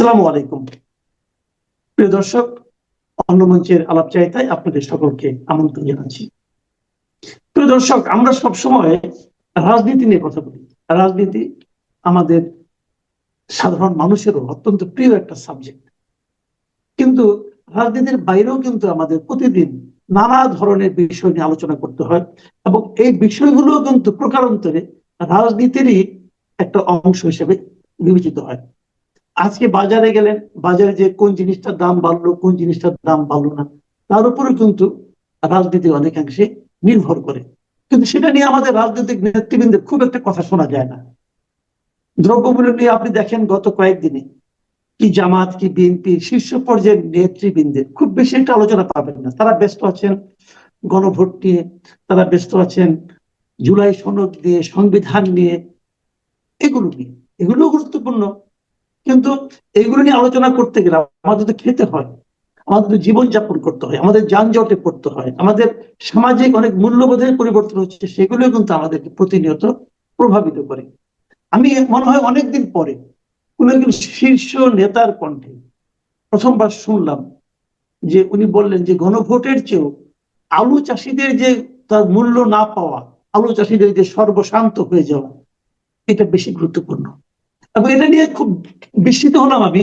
আসসালামু আলাইকুম। প্রিয় দর্শক, অন্য আলাপ চাইতায় আপনাদের সকলকে আমন্ত্রণ জানাচ্ছি। প্রিয় দর্শক, আমরা সব সময় রাজনীতি নিয়ে কথা বলি। রাজনীতি আমাদের সাধারণ মানুষেরও অত্যন্ত প্রিয় একটা সাবজেক্ট কিন্তু রাজনীতির বাইরেও কিন্তু আমাদের প্রতিদিন নানা ধরনের বিষয় নিয়ে আলোচনা করতে হয় এবং এই বিষয়গুলো কিন্তু প্রকারান্তরে রাজনীতিরই একটা অংশ হিসেবে বিবেচিত হয়। আজকে বাজারে গেলেন, বাজারে যে কোন জিনিসটার দাম বাড়লো, কোন জিনিসটার দাম বাড়লো না, তার উপরে কিন্তু রাজনীতি অনেকাংশে নির্ভর করে। কিন্তু সেটা নিয়ে আমাদের রাজনৈতিক নেতৃবৃন্দের খুব একটা কথা শোনা যায় না। দ্রব্যমূল্য নিয়ে আপনি দেখেন গত কয়েকদিনে কি জামাত, কি বিএনপি শীর্ষ পর্যায়ের নেতৃবৃন্দের খুব বেশি একটা আলোচনা পাবেন না। তারা ব্যস্ত আছেন গণভোট নিয়ে, তারা ব্যস্ত আছেন জুলাই সনদ নিয়ে সংবিধান নিয়ে, এগুলো নিয়ে। এগুলো গুরুত্বপূর্ণ। কিন্তু এগুলো নিয়ে আলোচনা করতে গেলে আমাদের তো খেতে হয়, আমাদের জীবনযাপন করতে হয়, আমাদের যানজটে পড়তে হয়, আমাদের সামাজিক অনেক মূল্যবোধের পরিবর্তন হচ্ছে সেগুলো কিন্তু আমাদেরকে প্রতিনিয়ত প্রভাবিত করে। আমি মনে হয় অনেকদিন পরে কোন একজন শীর্ষ নেতার কণ্ঠে প্রথমবার শুনলাম যে উনি বললেন যে গণভোটের চেয়েও আলু চাষিদের যে তার মূল্য না পাওয়া, আলু চাষিদের যে সর্বশান্ত হয়ে যাওয়া, এটা বেশি গুরুত্বপূর্ণ। এবং এটা নিয়ে খুব বিস্মিত হলাম আমি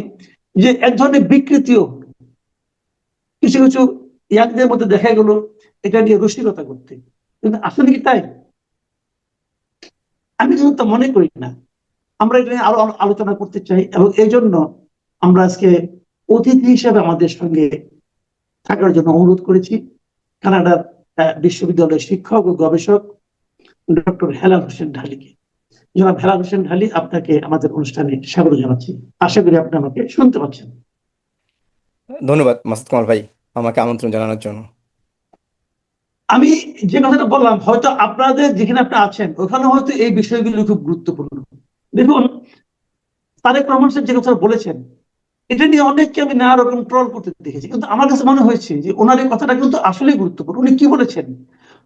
যে এক ধরনের বিকৃতিও কিছু কিছু ইয়াকদের মধ্যে দেখা গেল এটা নিয়ে রসিকতা করতে। কিন্তু আসলে কি তাই? আমি কিন্তু তা মনে করি না। আমরা এটা নিয়ে আরও আলোচনা করতে চাই এবং এই জন্য আমরা আজকে অতিথি হিসেবে আমাদের সঙ্গে থাকার জন্য অনুরোধ করেছি। কানাডার বিশ্ববিদ্যালয়ের শিক্ষক ও গবেষক ডক্টর হেলাল হোসেন ঢালিকে। জনাব হেলাল হোসেন ঢালি আপনাকে আমাদের অনুষ্ঠানে স্বাগত জানাচ্ছি। আশা করি আপনি আমাকে শুনতে পাচ্ছেন। ধন্যবাদ মাসুদ কামাল ভাই আমাকে আমন্ত্রণ জানানোর জন্য। আমি যে কথাটা বললাম হয়তো আপনাদের যেখানে আপনি আছেন ওখানে হয়তো এই বিষয়গুলো খুব গুরুত্বপূর্ণ। দেখুন তারেক রহমান সাহেব যে কথা বলেছেন এটা নিয়ে অনেককে আমি নানা রকম ট্রল করতে দেখেছি। কিন্তু আমার কাছে মনে হয়েছে যে ওনার এই কথাটা কিন্তু আসলেই গুরুত্বপূর্ণ। উনি কি বলেছেন?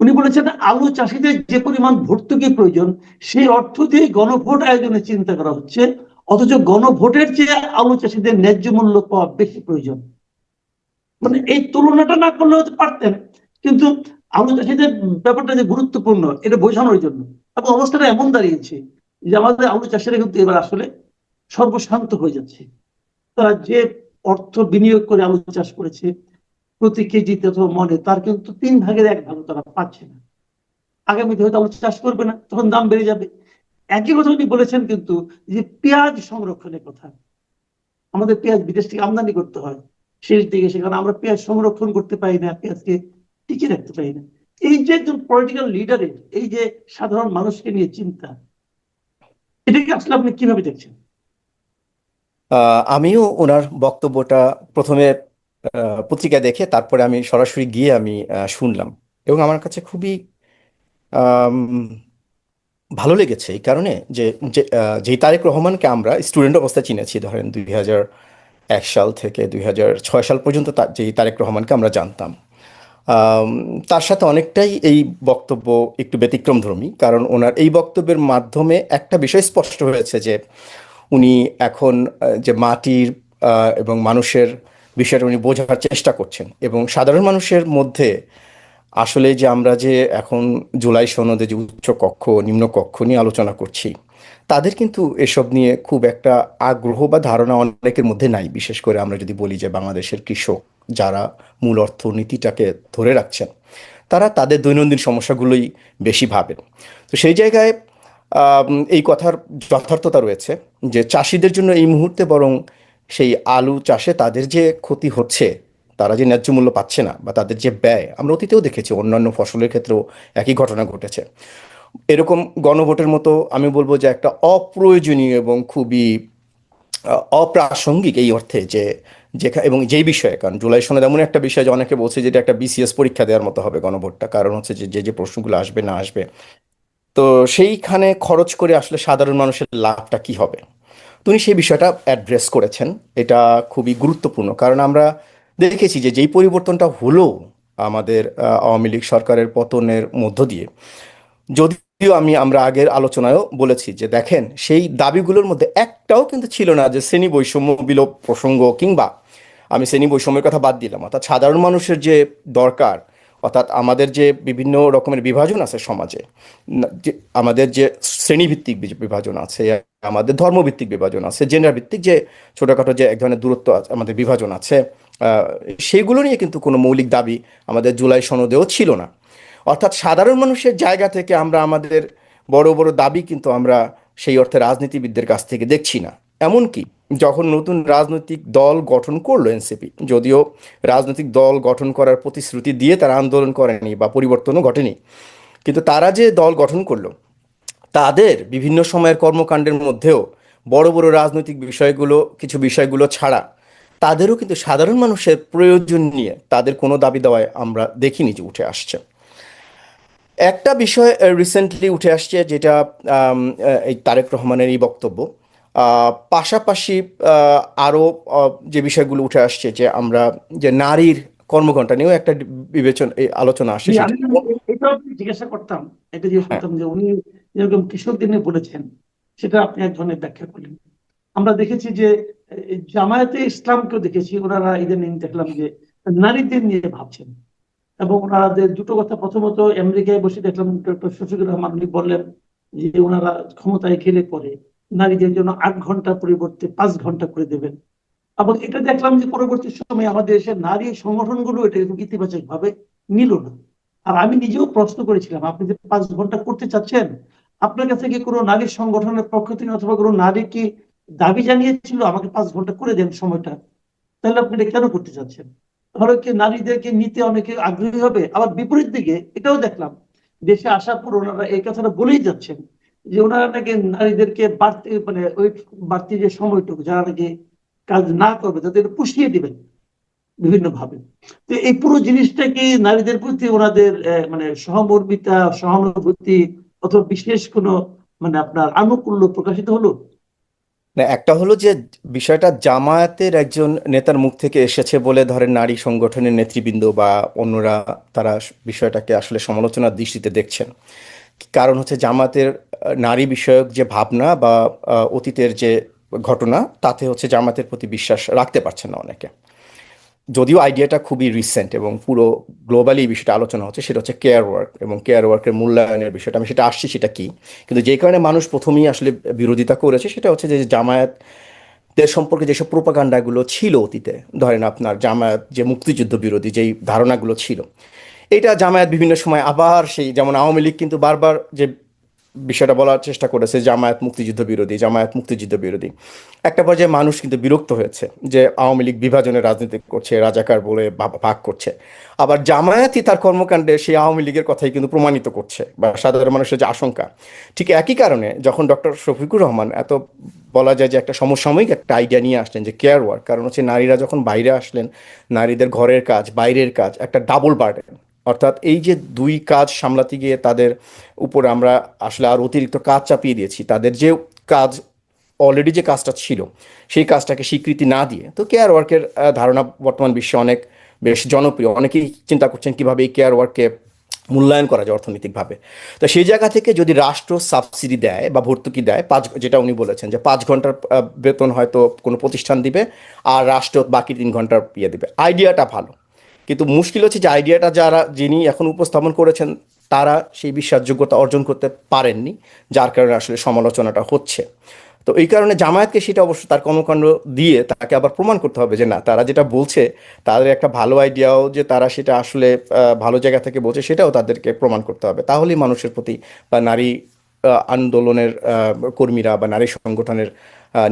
উনি বলেছেন, আলু চাষিদের যে পরিমাণ ভর্তুকি প্রয়োজন, সেই অর্থ দিয়ে গণভোট আয়োজনের চিন্তা করা হচ্ছে, অথচ গণভোটের চেয়ে আলু চাষিদের ন্যায্য মূল্য পাওয়া বেশি প্রয়োজন। মানে এই তুলনাটা না করলে হতে পারতেন, কিন্তু আলু চাষিদের ব্যাপারটা যে গুরুত্বপূর্ণ, এটা বোঝানোর জন্য। এবং অবস্থাটা এমন দাঁড়িয়েছে যে আমাদের আলু চাষিরা কিন্তু এবার আসলে সর্বশান্ত হয়ে যাচ্ছে। তারা যে অর্থ বিনিয়োগ করে আলু চাষ করেছে প্রতি কেজিতে অথবা মনে, তার কিন্তু তিন ভাগের এক ভাগ তারা পাচ্ছে না। আগামীতে হয়তো আলু চাষ করবে না, তখন দাম বেড়ে যাবে। একই কথা উনি বলেছেন কিন্তু যে পেঁয়াজ সংরক্ষণের কথা। আমাদের পেঁয়াজ বিদেশ থেকে আমদানি করতে হয়, শেষ দিকে সেখানে আমরা পেঁয়াজ সংরক্ষণ করতে পারি না, পেঁয়াজকে টিকে রাখতে পারি না। এই যে একজন পলিটিক্যাল লিডারের এই যে সাধারণ মানুষকে নিয়ে চিন্তা, এটাকে আসলে আপনি কীভাবে দেখছেন? আমিও ওনার বক্তব্যটা প্রথমে পত্রিকা দেখে তারপরে আমি সরাসরি গিয়ে আমি শুনলাম। এবং আমার কাছে খুবই ভালো লেগেছে এই কারণে যে যেই তারেক রহমানকে আমরা স্টুডেন্ট অবস্থায় চিনেছি, ধরেন দুই হাজার এক সাল থেকে দুই হাজার ছয় সাল পর্যন্ত যেই তারেক রহমানকে আমরা জানতাম। তার সাথে অনেকটাই এই বক্তব্য একটু ব্যতিক্রমধর্মী কারণ ওনার এই বক্তব্যের মাধ্যমে একটা বিষয় স্পষ্ট হয়েছে যে, উনি এখন যে মাটির এবং মানুষের বিষয়টা উনি বোঝার চেষ্টা করছেন। এবং সাধারণ মানুষের মধ্যে আসলে যে আমরা যে এখন জুলাই সনদে যে উচ্চ কক্ষ, নিম্ন কক্ষ নিয়ে আলোচনা করছি, তাদের কিন্তু এসব নিয়ে খুব একটা আগ্রহ বা ধারণা অনেকের মধ্যে নাই। বিশেষ করে আমরা যদি বলি যে বাংলাদেশের কৃষক যারা মূল অর্থনীতিটাকে ধরে রাখছেন, তারা তাদের দৈনন্দিন সমস্যাগুলোই বেশি ভাবেন। তো সেই জায়গায় এই কথার যথার্থতা রয়েছে যে চাষিদের জন্য এই মুহূর্তে বরং সেই আলু চাষে তাদের যে ক্ষতি হচ্ছে, তারা যে ন্যায্য মূল্য পাচ্ছে না বা তাদের যে ব্যয়, আমরা অতীতেও দেখেছি, অন্যান্য ফসলের ক্ষেত্রেও একই ঘটনা ঘটেছে। এরকম গণভোটের মতো আমি বলব যে একটা অপ্রয়োজনীয় এবং খুবই অপ্রাসঙ্গিক এই অর্থে যে যেখানে এবং যেই বিষয়ে, কারণ জুলাই সনদ এমন একটা বিষয় যে অনেকে বলছে যে এটা একটা বিসিএস পরীক্ষা দেওয়ার মতো হবে গণভোটটা, কারণ হচ্ছে যে যে প্রশ্নগুলো আসবে না আসবে। তো সেইখানে খরচ করে আসলে সাধারণ মানুষের লাভটা কি হবে? তুমি সেই বিষয়টা অ্যাড্রেস করেছেন। এটা খুবই গুরুত্বপূর্ণ। কারণ আমরা দেখেছি যে যেই পরিবর্তনটা হলো আমাদের আওয়ামী লীগ সরকারের পতনের মধ্য দিয়ে যদি যদিও আমি, আমরা আগের আলোচনায়ও বলেছি যে দেখেন, সেই দাবিগুলোর মধ্যে একটাও কিন্তু ছিল না যে শ্রেণি বৈষম্য বিলোপ প্রসঙ্গ কিংবা, আমি শ্রেণি বৈষম্যের কথা বাদ দিলাম, অর্থাৎ সাধারণ মানুষের যে দরকার অর্থাৎ আমাদের যে বিভিন্ন রকমের বিভাজন আছে সমাজে যে আমাদের যে শ্রেণীভিত্তিক বিভাজন আছে আমাদের ধর্মভিত্তিক বিভাজন আছে জেন্ডার ভিত্তিক যে ছোটোখাটো যে এক ধরনের দূরত্ব আছে, আমাদের বিভাজন আছে সেগুলো নিয়ে কিন্তু কোনো মৌলিক দাবি আমাদের জুলাই সনদেও ছিল না। অর্থাৎ সাধারণ মানুষের জায়গা থেকে আমরা আমাদের বড় বড় দাবি কিন্তু আমরা সেই অর্থে রাজনীতিবিদদের কাছ থেকে দেখছি না। এমনকি যখন নতুন রাজনৈতিক দল গঠন করল এনসিপি, যদিও রাজনৈতিক দল গঠন করার প্রতিশ্রুতি দিয়ে তারা আন্দোলন করেনি বা পরিবর্তনও ঘটেনি, কিন্তু তারা যে দল গঠন করল, তাদের বিভিন্ন সময়ের কর্মকাণ্ডের মধ্যেও বড় বড় রাজনৈতিক বিষয়গুলো, কিছু বিষয়গুলো ছাড়া তাদেরও কিন্তু সাধারণ মানুষের প্রয়োজন নিয়ে তাদের কোনো দাবি দেওয়ায় আমরা দেখিনি যে উঠে আসছে। একটা বিষয় রিসেন্টলি উঠে আসছে যেটা এই তারেক রহমানের এই বক্তব্য পাশাপাশি আহ, আরও আহ, যে বিষয়গুলো উঠে আসছে যে আমরা যে নারীর কর্মঘণ্টা নিয়েও একটা বিবেচনা আলোচনা আসছে জিজ্ঞাসা করতাম এটা জিজ্ঞেস হ্যাঁ। করতাম যে উনি যেরকম কৃষকদের নিয়ে বলেছেন সেটা আপনি এক ধরনের ব্যাখ্যা করলেন আমরা দেখেছি যে জামায়াতে ইসলামকেও দেখেছি ওনারা ইদানিং দেখলাম যে নারীদের নিয়ে ভাবছেন এবং ওনাদের দুটো কথা প্রথমত আমেরিকায় বসে দেখলাম ডক্টর শফিকুর রহমান উনি বললেন যে ওনারা ক্ষমতায় খেলে পরে নারীদের জন্য আট ঘণ্টা পরিবর্তে পাঁচ ঘণ্টা করে দেবেন। এবং এটা দেখলাম যে পরবর্তী সময়ে আমাদের দেশের নারী সংগঠনগুলো এটা ইতিবাচক ভাবে নিল না। আর আমি নিজেও প্রশ্ন করেছিলাম, আপনি যে পাঁচ ঘণ্টা করতে চাচ্ছেন, আপনার কাছে কি কোনো নারী সংগঠনের পক্ষ থেকে অথবা কোনো নারী কি দাবি জানিয়েছিল, আমাকে পাঁচ ঘণ্টা করে দেন সময়টা? তাহলে আপনি এটা কেন করতে চাচ্ছেন? ধরো কি নারীদেরকে নিতে অনেকে আগ্রহী হবে, আবার বিপরীত দিকে এটাও দেখলাম, দেশে আসার পর ওনারা এই কথাটা বলেই যাচ্ছেন। যে ওনারা নাকি নারীদেরকে বাড়তি মানে ওই বাড়তি যে সময়টুকু যারা নাকি কাজ না করবে তাদের পুষিয়ে দিবেন বিভিন্ন ভাবে তো এই পুরো জিনিসটা কি নারীদের প্রতি ওনাদের মানে সহমর্মিতা, সহানুভূতি অথবা বিশেষ কোনো মানে আপনার আনুকূল্য প্রকাশিত হলো? না, একটা হলো যে বিষয়টা জামায়াতের একজন নেতার মুখ থেকে এসেছে বলে ধরেন নারী সংগঠনের নেতৃবৃন্দ বা অন্যরা তারা বিষয়টাকে আসলে সমালোচনার দৃষ্টিতে দেখছেন। কারণ হচ্ছে জামাতের নারী বিষয়ক যে ভাবনা বা অতীতের যে ঘটনা, তাতে হচ্ছে জামাতের প্রতি বিশ্বাস রাখতে পারছেন না অনেকে। যদিও আইডিয়াটা খুবই রিসেন্ট এবং পুরো গ্লোবালি বিষয়টা আলোচনা হচ্ছে, সেটা হচ্ছে কেয়ার ওয়ার্ক এবং কেয়ার ওয়ার্কের মূল্যায়নের বিষয়টা। আমি সেটা আসছি সেটা কি? কিন্তু যে কারণে মানুষ প্রথমেই আসলে বিরোধিতা করেছে, সেটা হচ্ছে যে জামায়াত দের সম্পর্কে যেসব প্রোপাগান্ডাগুলো ছিল অতীতে, ধরেন আপনার জামায়াত যে মুক্তিযুদ্ধ বিরোধী যেই ধারণাগুলো ছিল এটা জামায়াত বিভিন্ন সময় আবার সেই যেমন আওয়ামী লীগ কিন্তু বারবার যে বিষয়টা বলার চেষ্টা করেছে জামায়াত মুক্তিযুদ্ধ বিরোধী, জামায়াত মুক্তিযুদ্ধ বিরোধী। একটা পর্যায়ে মানুষ কিন্তু বিরক্ত হয়েছে যে আওয়ামী লীগ বিভাজনের রাজনীতি করছে, রাজাকার বলে ভাগ করছে। আবার জামায়াতই তার কর্মকাণ্ডে সেই আওয়ামী লীগের কথাই কিন্তু প্রমাণিত করছে বা সাধারণ মানুষের যে আশঙ্কা। ঠিক একই কারণে যখন ডক্টর শফিকুর রহমান এত বলা যায় যে একটা সমসাময়িক একটা আইডিয়া নিয়ে আসলেন যে কেয়ার ওয়ার্ক কারণ হচ্ছে নারীরা যখন বাইরে আসলেন, নারীদের ঘরের কাজ, বাইরের কাজ, একটা ডাবল বার্ডেন অর্থাৎ এই যে দুই কাজ সামলাতে গিয়ে তাদের উপর আমরা আসলে আর অতিরিক্ত কাজ চাপিয়ে দিয়েছি, তাদের যে কাজ অলরেডি যে কাজটা ছিল, সেই কাজটাকে স্বীকৃতি না দিয়ে, তো কেয়ার ওয়ার্কের ধারণা বর্তমান বিশ্বে অনেক বেশ জনপ্রিয়। অনেকেই চিন্তা করছেন কীভাবে এই কেয়ার ওয়ার্ককে মূল্যায়ন করা যায় অর্থনৈতিকভাবে। তো সেই জায়গা থেকে যদি রাষ্ট্র সাবসিডি দেয় বা ভর্তুকি দেয়, পাঁচ যেটা উনি বলেছেন যে পাঁচ ঘণ্টার বেতন হয়তো কোনো প্রতিষ্ঠান দিবে আর রাষ্ট্র বাকি তিন ঘণ্টার ইয়ে দেবে। আইডিয়াটা ভালো। কিন্তু মুশকিল হচ্ছে যে আইডিয়াটা যারা, যিনি এখন উপস্থাপন করেছেন, তারা সেই বিশ্বাসযোগ্যতা অর্জন করতে পারেননি, যার কারণে আসলে সমালোচনাটা হচ্ছে। তো এই কারণে জামায়াতকে সেটা অবশ্য তার কর্মকাণ্ড দিয়ে তাকে আবার প্রমাণ করতে হবে যে না, তারা যেটা বলছে, তাদের একটা ভালো আইডিয়াও যে তারা সেটা আসলে ভালো জায়গা থেকে বলছে, সেটাও তাদেরকে প্রমাণ করতে হবে। তাহলেই মানুষের প্রতি বা নারী আন্দোলনের কর্মীরা বা নারী সংগঠনের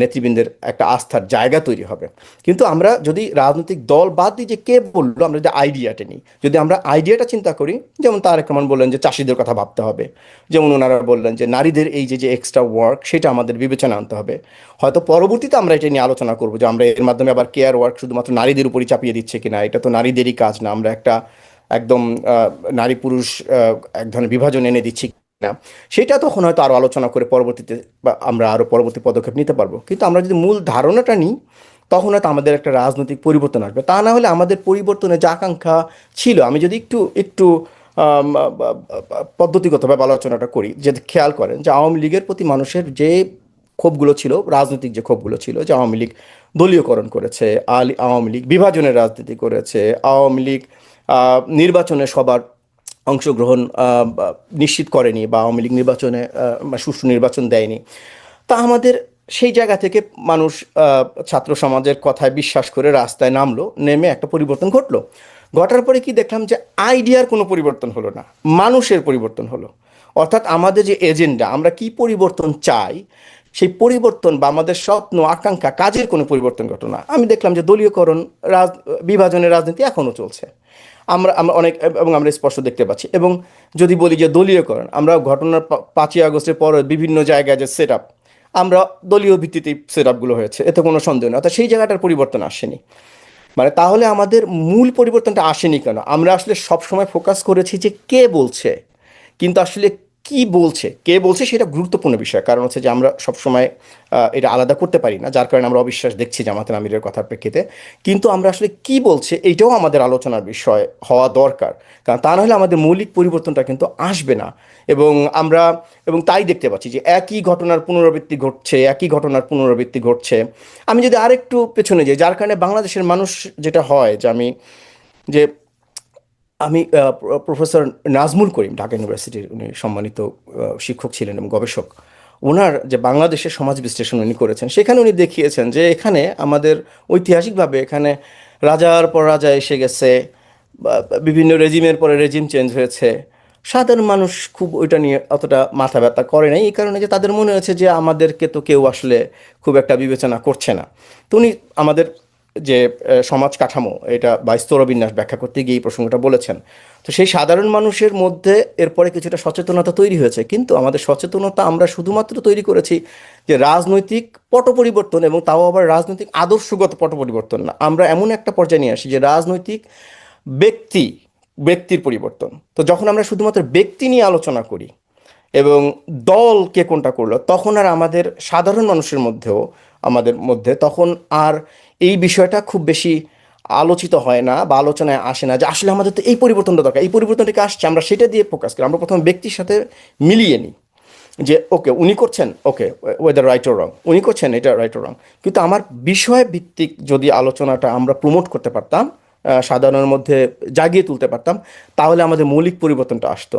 নেতৃবৃন্দের একটা আস্থার জায়গা তৈরি হবে। কিন্তু আমরা যদি রাজনৈতিক দল বাদ দিই যে কে বলল, আমরা যদি আইডিয়াটা নিই, যদি আমরা আইডিয়াটা চিন্তা করি, যেমন তারেক রহমান বললেন যে চাষিদের কথা ভাবতে হবে, যেমন ওনারা বললেন যে নারীদের এই যে যে এক্সট্রা ওয়ার্ক সেটা আমাদের বিবেচনা আনতে হবে। হয়তো পরবর্তীতে আমরা এটা নিয়ে আলোচনা করব যে আমরা এর মাধ্যমে আবার কেয়ার ওয়ার্ক শুধুমাত্র নারীদের উপরই চাপিয়ে দিচ্ছে কিনা, এটা তো নারীদেরই কাজ না, আমরা একটা একদম নারী পুরুষ এক ধরনের বিভাজন এনে দিচ্ছি না, সেটা তখন হয়তো আরও আলোচনা করে পরবর্তীতে বা আমরা আরও পরবর্তী পদক্ষেপ নিতে পারব। কিন্তু আমরা যদি মূল ধারণাটা নিই, তখন হয়তো আমাদের একটা রাজনৈতিক পরিবর্তন আসবে। তা না হলে আমাদের পরিবর্তনের যে আকাঙ্ক্ষা ছিল, আমি যদি একটু একটু পদ্ধতিগতভাবে আলোচনাটা করি, যে খেয়াল করেন যে আওয়ামী লীগের প্রতি মানুষের যে ক্ষোভগুলো ছিল, রাজনৈতিক যে ক্ষোভগুলো ছিল, যে আওয়ামী লীগ দলীয়করণ করেছে, আলি, আওয়ামী লীগ বিভাজনের রাজনীতি করেছে, আওয়ামী লীগ নির্বাচনে সবার অংশগ্রহণ নিশ্চিত করেনি বা আওয়ামী লীগ নির্বাচনে সুষ্ঠু নির্বাচন দেয়নি। তা আমাদের সেই জায়গা থেকে মানুষ ছাত্র সমাজের কথায় বিশ্বাস করে রাস্তায় নামলো, নেমে একটা পরিবর্তন ঘটলো। ঘটার পরে কি দেখলাম যে আইডিয়ার কোনো পরিবর্তন হলো না, মানুষের পরিবর্তন হলো। অর্থাৎ আমাদের যে এজেন্ডা, আমরা কি পরিবর্তন চাই, সেই পরিবর্তন বা আমাদের স্বপ্ন, আকাঙ্ক্ষা, কাজের কোনো পরিবর্তন ঘটনা আমি দেখলাম যে দলীয়করণ, রাজ, বিভাজনের রাজনীতি এখনও চলছে। আমরা আমরা অনেক, এবং আমরা স্পষ্ট দেখতে পাচ্ছি। এবং যদি বলি যে দলীয়করণ, আমরা ঘটনার পাঁচই আগস্টের পর বিভিন্ন জায়গায় যে সেট আমরা দলীয় ভিত্তিতে সেট আপগুলো হয়েছে। এতে কোনো সন্দেহ নেই। অর্থাৎ সেই জায়গাটার পরিবর্তন আসেনি। মানে তাহলে আমাদের মূল পরিবর্তনটা আসেনি কেন? আমরা আসলে সবসময় ফোকাস করেছি যে কে বলছে। কিন্তু আসলে কি বলছে, কে বলছে সেটা গুরুত্বপূর্ণ বিষয়। কারণ হচ্ছে যে আমরা সবসময় এটা আলাদা করতে পারি না, যার কারণে আমরা অবিশ্বাস দেখছি জামাতের আমিরের কথার প্রেক্ষিতে। কিন্তু আমরা আসলে কি বলছে এইটাও আমাদের আলোচনার বিষয় হওয়া দরকার। কারণ তা নাহলে আমাদের মৌলিক পরিবর্তনটা কিন্তু আসবে না। এবং আমরা, এবং তাই দেখতে পাচ্ছি যে একই ঘটনার পুনরাবৃত্তি ঘটছে, একই ঘটনার পুনরাবৃত্তি ঘটছে। আমি যদি আরেকটু পেছনে যাই, যার কারণে বাংলাদেশের মানুষ যেটা হয় যে আমি, যে আমি প্রফেসর নাজমুল করিম, ঢাকা ইউনিভার্সিটির উনি সম্মানিত শিক্ষক ছিলেন এবং গবেষক। ওনার যে বাংলাদেশের সমাজ বিশ্লেষণ উনি করেছেন, সেখানে উনি দেখিয়েছেন যে এখানে আমাদের ঐতিহাসিকভাবে এখানে রাজার পর রাজা এসে গেছে বিভিন্ন রেজিমের পরে রেজিম চেঞ্জ হয়েছে। সাধারণ মানুষ খুব ওইটা নিয়ে অতটা মাথা ব্যথা করে নাই, এই কারণে যে তাদের মনে হয়েছে যে আমাদেরকে তো কেউ আসলে খুব একটা বিবেচনা করছে না। তো উনি আমাদের যে সমাজ কাঠামো, এটা বা স্তরবিন্যাস ব্যাখ্যা করতে গিয়ে এই প্রসঙ্গটা বলেছেন। তো সেই সাধারণ মানুষের মধ্যে এরপরে কিছুটা সচেতনতা তৈরি হয়েছে। কিন্তু আমাদের সচেতনতা আমরা শুধুমাত্র তৈরি করেছি যে, রাজনৈতিক পট পরিবর্তন এবং তাও আবার রাজনৈতিক আদর্শগত পট পরিবর্তন না। আমরা এমন একটা পর্যায়ে নিয়ে আসি যে, রাজনৈতিক ব্যক্তি, ব্যক্তির পরিবর্তন। তো যখন আমরা শুধুমাত্র ব্যক্তি নিয়ে আলোচনা করি এবং দল কে কোনটা করল, তখন আর আমাদের সাধারণ মানুষের মধ্যেও আমাদের মধ্যে, তখন আর এই বিষয়টা খুব বেশি আলোচিত হয় না বা আলোচনায় আসে না যে আসলে আমাদের তো এই পরিবর্তনটা দরকার, এই পরিবর্তনটাকে আসছে, আমরা সেটা দিয়ে ফোকাস করি। আমরা প্রথমে ব্যক্তির সাথে মিলিয়ে নিই যে ওকে উনি করছেন ওকে ওয়েদার রাইট ও রং উনি করছেন, এটা রাইট ও রং কিন্তু আমার বিষয় ভিত্তিক যদি আলোচনাটা আমরা প্রমোট করতে পারতাম সাধারণের মধ্যে জাগিয়ে তুলতে পারতাম, তাহলে আমাদের মৌলিক পরিবর্তনটা আসতো।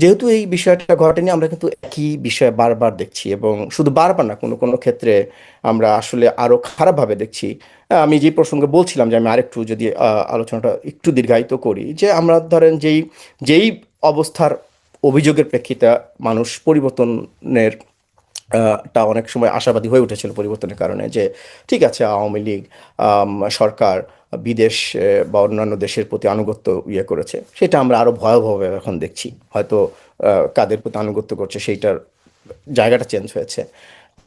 যেহেতু এই বিষয়টা ঘটেনি, আমরা কিন্তু একই বিষয় বারবার দেখছি এবং শুধু বারবার না, কোনো কোনো ক্ষেত্রে আমরা আসলে আরও খারাপভাবে দেখছি। আমি যে প্রসঙ্গে বলছিলাম যে আমি আরেকটু যদি আলোচনাটা একটু দীর্ঘায়িত করি, যে আমরা ধরেন যেই যেই অবস্থার অভিযোগের প্রেক্ষিতে মানুষ পরিবর্তনের টা অনেক সময় আশাবাদী হয়ে উঠেছিল পরিবর্তনের কারণে যে, ঠিক আছে, আওয়ামী লীগ সরকার বিদেশ বা অন্যান্য দেশের প্রতি আনুগত্য ইয়ে করেছে। সেটা আমরা আরও ভয়াবহভাবে এখন দেখছি। হয়তো কাদের প্রতি আনুগত্য করছে সেইটার জায়গাটা চেঞ্জ হয়েছে।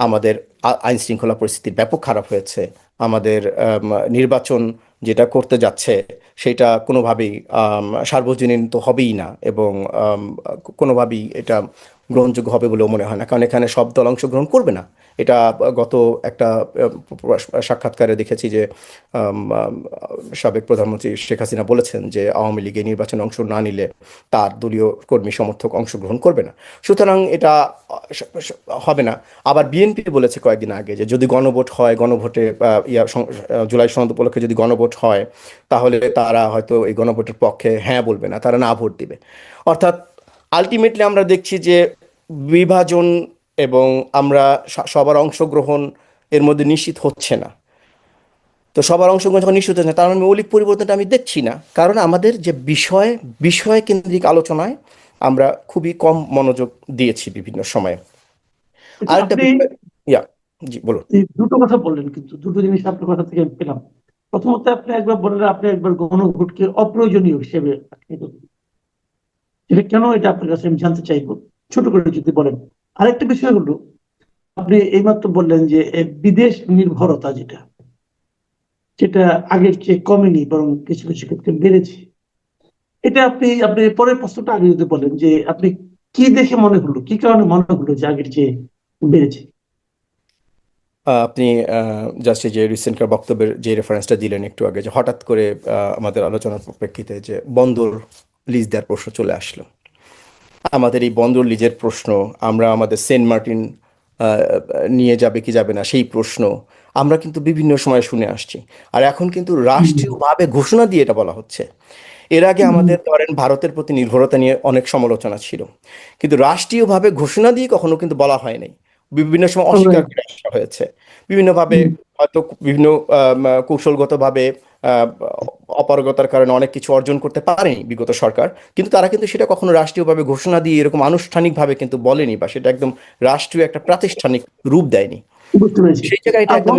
আমাদের আইন শৃঙ্খলা পরিস্থিতি ব্যাপক খারাপ হয়েছে। আমাদের নির্বাচন যেটা করতে যাচ্ছে, সেটা কোনোভাবেই সার্বজনীন তো হবেই না এবং কোনোভাবেই এটা গ্রহণযোগ্য হবে বলেও মনে হয় না। কারণ এখানে সব দল অংশগ্রহণ করবে না। এটা গত একটা সাক্ষাৎকারে দেখেছি যে সাবেক প্রধানমন্ত্রী শেখ হাসিনা বলেছেন যে, আওয়ামী লীগে নির্বাচনে অংশ না নিলে তার দলীয় কর্মী সমর্থক অংশগ্রহণ করবে না। সুতরাং এটা হবে না। আবার বিএনপি বলেছে কয়েকদিন আগে যে, যদি গণভোট হয়, গণভোটে ইয়া জুলাই সনদ উপলক্ষে যদি গণভোট হয়, তাহলে তারা হয়তো এই গণভোটের পক্ষে হ্যাঁ বলবে না, তারা না ভোট দিবে। অর্থাৎ আলটিমেটলি আমরা দেখছি যে বিভাজন এবং আমরা সবার অংশগ্রহণ এর মধ্যে নিশ্চিত হচ্ছে না। তো সবার অংশগ্রহণ যখন নিশ্চিত হচ্ছে না তার মানে মৌলিক পরিবর্তনটা আমি দেখছি না। কারণ আমাদের যে বিষয় বিষয় কেন্দ্রিক আলোচনায় আমরা খুবই কম মনোযোগ দিয়েছি বিভিন্ন সময়ে। আরেকটা ইয়া জি বলুন। দুটো কথা বললেন কিন্তু দুটো জিনিস আপনার কথা থেকে পেলাম। প্রথমত আপনি একবার বললেন আপনি একবার গণভোটকে অপ্রয়োজনীয় হিসেবে কেন এটা আপনার কাছে আমি জানতে চাইব? ছোট করে যদি বলেন। আরেকটা বিষয় হলো, আপনি এইমাত্র বললেন যে বিদেশ নির্ভরতা যেটা যেটা আগের চেয়ে কমেনি, বরং কিছু কিছু ক্ষেত্রে বেড়েছে। এটা আপনি আপনি পরের প্রশ্নটা আগে যদি বলেন যে, আপনি কি দেখে মনে হলো, কি কারণে মনে হলো যে আগের চেয়ে বেড়েছে? আপনি জাস্ট যে রিসেন্টকার বক্তব্যের যে রেফারেন্সটা দিলেন একটু আগে, যে হঠাৎ করে আমাদের আলোচনার প্রেক্ষিতে যে বন্দর লিজ দেওয়ার প্রশ্ন চলে আসলো। আমাদের এই বন্দর লিজের প্রশ্ন আমরা আমাদের সেন্ট মার্টিন নিয়ে যাবে কি যাবে না সেই প্রশ্ন আমরা কিন্তু বিভিন্ন সময় শুনে আসছি। আর এখন কিন্তু রাষ্ট্রীয়ভাবে ঘোষণা দিয়ে এটা বলা হচ্ছে। এর আগে আমাদের ধরেন ভারতের প্রতি নির্ভরতা নিয়ে অনেক সমালোচনা ছিল। কিন্তু রাষ্ট্রীয়ভাবে ঘোষণা দিয়ে কখনো কিন্তু বলা হয় নাই। বিভিন্ন সময় অস্বীকার করে আসা হয়েছে। বিভিন্নভাবে হয়তো বিভিন্ন কৌশলগতভাবে আহ, অপারগতার কারণে অনেক কিছু অর্জন করতে পারেনি বিগত সরকার। কিন্তু তারা কিন্তু সেটা কখনো রাষ্ট্রীয়ভাবে ঘোষণা দিয়ে এরকম আনুষ্ঠানিকভাবে কিন্তু বলেনি বা সেটা একদম রাষ্ট্রীয় একটা প্রাতিষ্ঠানিক রূপ দেয়নি। সেই জায়গায় এটা একদম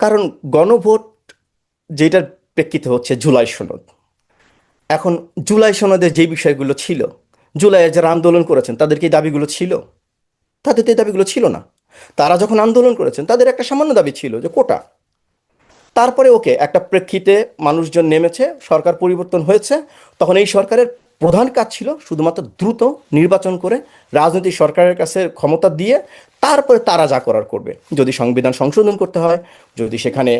কারণ গণভোট যেটার প্রেক্ষিতে হচ্ছে জুলাই সনদ। এখন জুলাই সনদের যে বিষয়গুলো ছিল জুলাইয়ে যারা আন্দোলন করেছেন তাদের কি দাবিগুলো ছিল? তাদের তো এই দাবিগুলো ছিল না। তারা যখন আন্দোলন করেছেন, তাদের একটা সামান্য দাবি ছিল যে কোটা। তারপরে ওকে একটা প্রেক্ষিতে মানুষজন নেমেছে, সরকার পরিবর্তন হয়েছে। তখন এই সরকারের প্রধান কাজ ছিল শুধুমাত্র দ্রুত নির্বাচন করে রাজনৈতিক সরকারের কাছে ক্ষমতা দিয়ে তারপরে তারা যা করার করবে। যদি সংবিধান সংশোধন করতে হয়, যদি সেখানে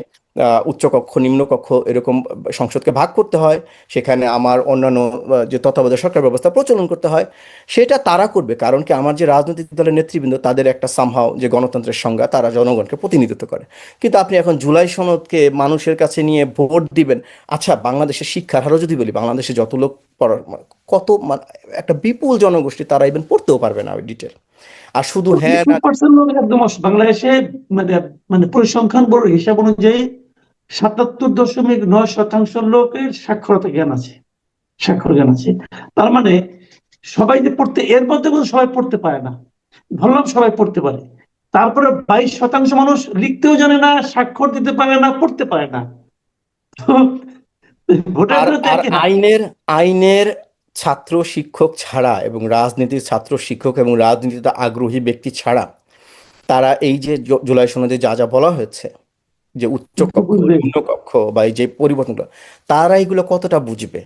উচ্চকক্ষ নিম্নকক্ষ এরকম সংসদকে ভাগ করতে হয়। সেখানে আমার অন্যান্য যে তত্ত্বাবধায়ক সরকার ব্যবস্থা প্রচলন করতে হয়। সেটা তারা করবে কারণ কি আমার যে রাজনৈতিক দলের নেতৃবৃন্দ, তাদের একটা সামহাও যে গণতন্ত্রের সংজ্ঞা, তারা জনগণকে প্রতিনিধিত্ব করে। কিন্তু আপনি এখন জুলাই সনদকে মানুষের কাছে নিয়ে ভোট দিবেন আচ্ছা বাংলাদেশের শিক্ষার হারও যদি বলি, বাংলাদেশে যত লোক পড়ার মানে কত মানে একটা বিপুল জনগোষ্ঠী তারা ইভেন পড়তেও পারবে না ওই ডিটেল আর শুধু হ্যাঁ না 50% লোক একদম অস- বাংলাদেশে মানে মানে পরিসংখ্যান বড় হিসাব অনুযায়ী সাতাত্তর দশমিক নয় শতাংশ লোকের সাক্ষরতা জ্ঞান আছে স্বাক্ষর জ্ঞান আছে। তার মানে সবাই যে পড়তে এর মধ্যে কিন্তু সবাই পড়তে পারে না। বললাম সবাই পড়তে পারে। তারপরে বাইশ শতাংশ মানুষ লিখতেও জানে না স্বাক্ষর দিতে পারে না পড়তে পারে না। আইনের আইনের ছাত্র শিক্ষক ছাড়া এবং রাজনীতির ছাত্র শিক্ষক এবং রাজনীতিতে আগ্রহী ব্যক্তি ছাড়া তারা এই যে জুলাই সনদে যা যা বলা হয়েছে যে উচ্চ কক্ষ। নিম্ন কক্ষ বা এই যে পরিবর্তনটা তারা এগুলো কতটা বুঝবে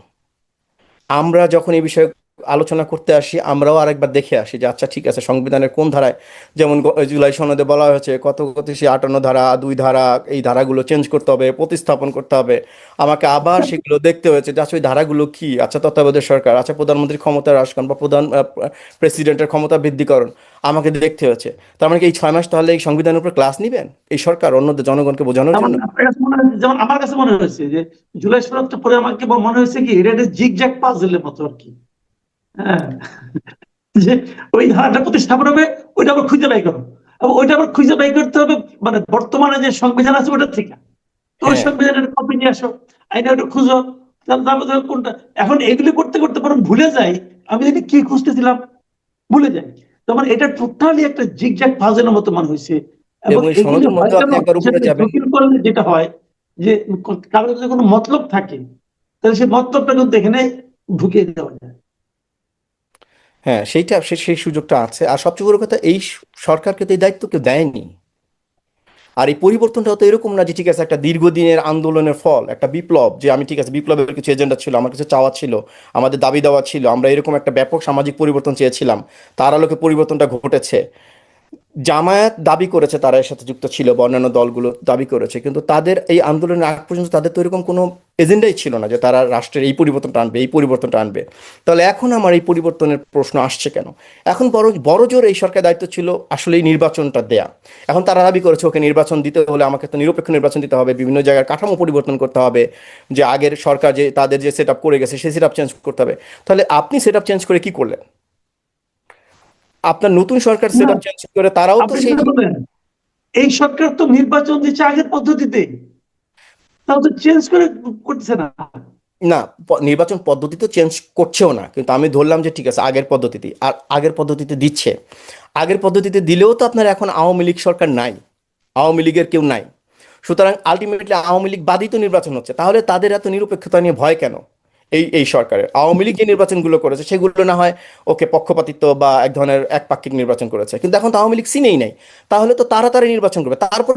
আমরা যখন এই বিষয়ে আলোচনা করতে আসি আমরাও আরেকবার দেখে আসি যে আচ্ছা ঠিক আছে সংবিধানের কোন ধারায়? যেমন জুলাই সনদে বলা হয়েছে কত কত সে আটান্ন ধারা দুই ধারা এই ধারাগুলো চেঞ্জ করতে হবে প্রতিস্থাপন করতে হবে। আমাকে আবার সেগুলো দেখতে হয়েছে যে আচ্ছা ওই ধারাগুলো কি? আচ্ছা তত্ত্বাবধায়ক সরকার আচ্ছা প্রধানমন্ত্রীর ক্ষমতা হ্রাসকরণ বা প্রধান প্রেসিডেন্টের ক্ষমতা বৃদ্ধিকরণ আমাকে দেখতে হয়েছে। তার মানে কি এই ছয় মাস তাহলে এই সংবিধানের উপর ক্লাস নিবেন? এই সরকার অন্যদের জনগণকে বোঝানোর জন্য? যেমন আমার কাছে মনে হয়েছে যে জুলাই সনদটা পরে আমাকে মনে হয়েছে কি এটা একটা জিগজ্যাগ পাজলের মতো আর কি। যে ওই ধারাটা প্রতিস্থাপন হবে ওইটা আবার খুঁজে বাই করো। ওইটা আবার খুঁজে বাই করতে হবে মানে বর্তমানে যে সংবিধান আছে ওটা থেকে ওই হ্যাঁ। সংবিধানের কপি নিয়ে আসো আইনে ওটা খুঁজো কোনটা। এখন এগুলি করতে করতে বরং ভুলে যাই আমি জানি কি খুঁজতেছিলাম ভুলে যাই। তখন এটা টোটালি একটা জিগজ্যাগ পাজলের মতো মনে হয়েছে। হয় যেটা হয় যে কারোর যদি কোনো মতলব থাকে তাহলে সেই মতলবটা কিন্তু এখানে ঢুকিয়ে দেওয়া যায়। হ্যাঁ সেইটা সেই সুযোগটা আছে। আর সবচেয়ে বড় কথা, এই সরকারকে তো এই দায়িত্ব কেউ দেয়নি। আর এই পরিবর্তনটা তো এরকম না যে, ঠিক আছে, একটা দীর্ঘদিনের আন্দোলনের ফল, একটা বিপ্লব, যে আমি, ঠিক আছে, বিপ্লবের কিছু এজেন্ডা ছিল, আমার কিছু চাওয়া ছিল, আমাদের দাবি দাওয়া ছিল, আমরা এরকম একটা ব্যাপক সামাজিক পরিবর্তন চেয়েছিলাম, তার আলোকে পরিবর্তনটা ঘটেছে। জামায়াত দাবি করেছে, তারা এর সাথে যুক্ত ছিল বা অন্যান্য দলগুলো দাবি করেছে, কিন্তু তাদের এই আন্দোলনের আগ পর্যন্ত তাদের তো এরকম কোনো এজেন্ডাই ছিল না যে তারা রাষ্ট্রের এই পরিবর্তনটা আনবে, এই পরিবর্তনটা আনবে। তাহলে এখন আমার এই পরিবর্তনের প্রশ্ন আসছে কেন? এখন বড় বড় জোর এই সরকার দায়িত্ব ছিল আসলে এই নির্বাচনটা দেয়া। এখন তারা দাবি করেছে, ওকে নির্বাচন দিতে হলে আমাকে তো নিরপেক্ষ নির্বাচন দিতে হবে, বিভিন্ন জায়গার কাঠামো পরিবর্তন করতে হবে, যে আগের সরকার যে তাদের যে সেট করে গেছে, সেই সেট চেঞ্জ করতে হবে। তাহলে আপনি সেট চেঞ্জ করে কি করলেন? আপনার নতুন সরকার সেট চেঞ্জ করে তারাও তো সেই এই সরকার তো নির্বাচন দিচ্ছে আগের পদ্ধতিতে তাও তো চেঞ্জ করে করতেছে না। না নির্বাচন পদ্ধতি তো চেঞ্জ করছেও না কিন্তু আমি ধরলাম যে ঠিক আছে আগের পদ্ধতিতে আর আগের পদ্ধতিতে দিচ্ছে। আগের পদ্ধতিতে দিলেও তো আপনার এখন আওয়ামী লীগ সরকার নাই আওয়ামী লীগের কেউ নাই। সুতরাং আলটিমেটলি আওয়ামী লীগ বাদিত নির্বাচন হচ্ছে তাহলে তাদের এত নিরপেক্ষতা নিয়ে ভয় কেন? এই এই সরকারের। আওয়ামী লীগ যে নির্বাচনগুলো করেছে, সেগুলো না হয় ওকে পক্ষপাতিত্ব বা এক ধরনের একপাক্ষিক নির্বাচন করেছে। কিন্তু এখন তো আওয়ামী লীগ সিনেই নাই। তাহলে তো তাড়াতাড়ি নির্বাচন করবে। তারপর